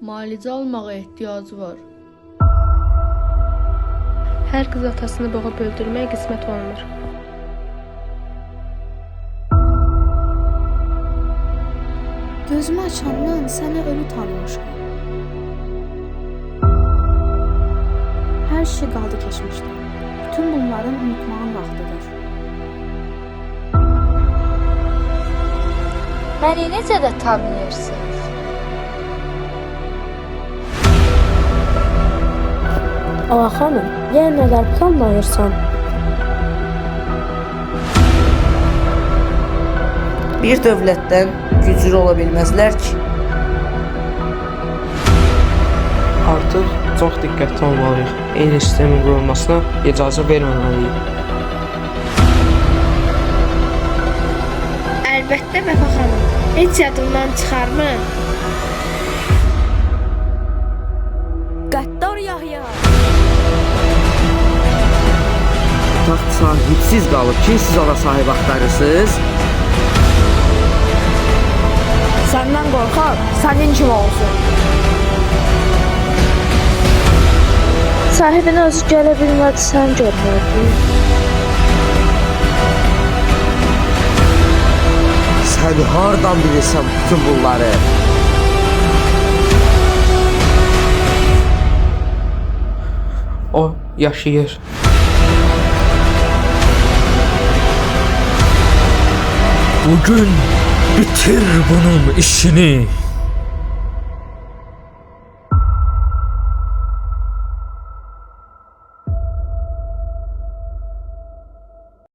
Müalicə almağa ehtiyacı var. Hər qız atasını boğub öldürmək qismət olmur. Gözümü açandan səni ölü tanımışam. Hər şey qaldı keçmişdə. Bütün bunların unutmağın vaxtıdır. Məni necə də tanıyırsınız? Ağa xanım, yenə nələr planlayırsan? Bir dövlətdən güclü ola bilməzlər ki. Artıq çox diqqətli olmalıyıq. Eyni sistemin qurulmasına icazə verməməliyik. Əlbəttə Vəfa xanım. Heç yadımdan çıxarmı? Taxt sahibsiz qalıb ki, siz ona sahib axtarırsınız. Səndən qorxaq, sənin kim olsun? Sahibin özü gələ bilmədi, sən görmədin. Sən hardan bilirsən bütün bunları? O yaşayır. Bugün bitir bunun işini.